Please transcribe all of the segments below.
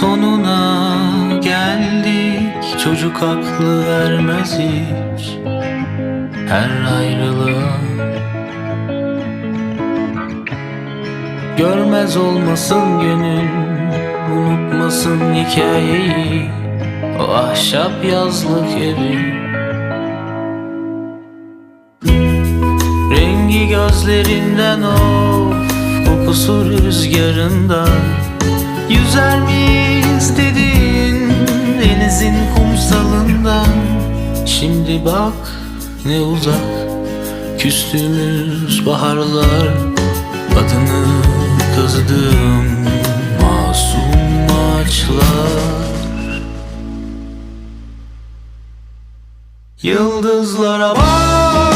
Sonuna geldik. Çocuk aklı vermez hiç Her ayrılığa. Görmez olmasın gönül Unutmasın hikayeyi. O ahşap yazlık evi. Rengi gözlerinden of Kokusu rüzgarında Yüzer miyiz dedin Denizin kumsalından Şimdi bak ne uzak Küstüğümüz baharlar. Adını kazıdığım Masum ağaçlar. Yıldızlara bak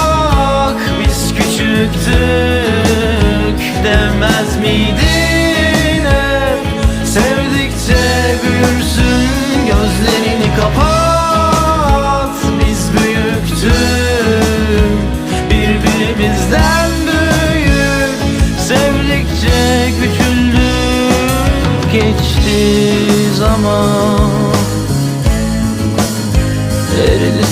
zaman. Eridi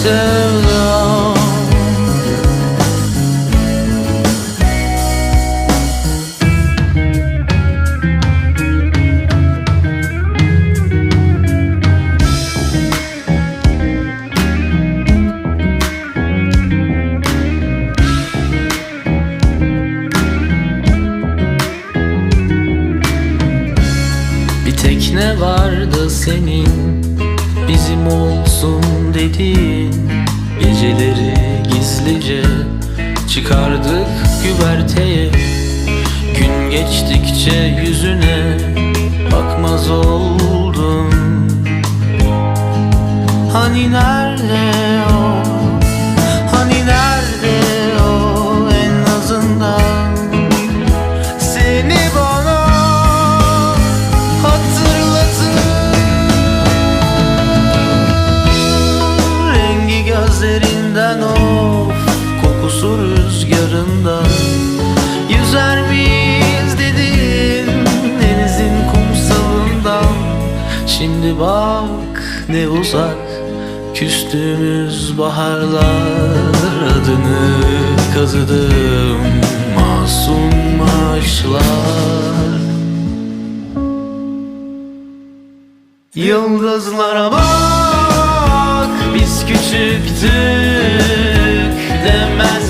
Tekne vardı senin? Bizim olsun dediğin Geceleri gizlice Çıkardık güverteye. Gün geçtikçe yüzüne Bakmaz oldum. Hani nerede gözlerinden of Kokusu rüzgarından. Yüzer miyiz dedin Denizin kumsalından. Şimdi bak ne uzak Küstüğümüz baharlar Adını kazıdım Masum aşklar. Yıldızlara bak küçüktük Demez